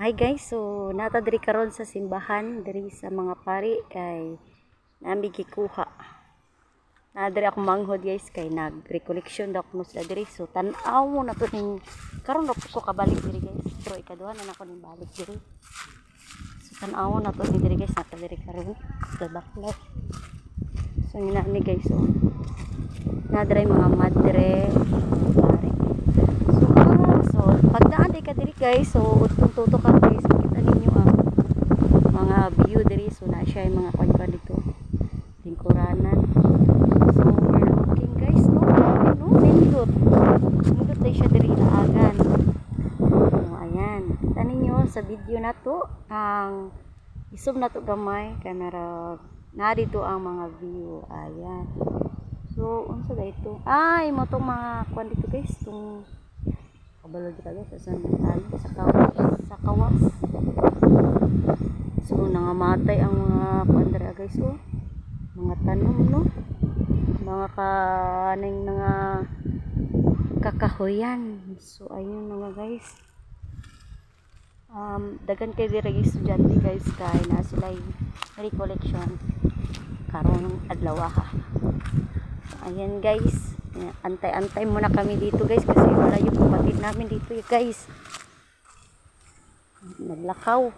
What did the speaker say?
Hi guys, so nata diri karon sa simbahan diri sa mga pari kay nami gikuha. Na diri ako manghod guys kay nag recollection daw kuno sila diri. So tan-aw mo na ning karon ra ko kabalik diri guys. Pero ikaduha na nako ning balik diri. So tan-aw na to ni diri guys nata diri karon sa baklat. So nginani guys so na diri mga madre pari. So, ah, so pagdaan di ka diri guys, so utong tuto ka guys, makita ninyo ang mga view diri so na siya yung mga kwan dito. Lingkuranan. So we're looking guys, no? Grabe, no? Nindot. Nindot tayo siya diri laagan. So ayan, kita ninyo sa video na to ang isum na to gamay kanara na dito ang mga view. Ayan. So, unsa da ito? Ay, mo tong mga kwan dito guys, tong kabalo dito guys, sa tali, sa kawas, sa kawas. So, nangamatay ang mga kwan dira guys, oh. Mga tanom, no? Mga kaning mga kakahuyan. So, ayun mga guys. Um, dagan kay dira estudyante guys kay na sila recollection karon adlaw ha. Ayan guys. Ayan, Antay-antay muna kami dito guys kasi wala yung kapatid namin dito eh, guys. Naglakaw.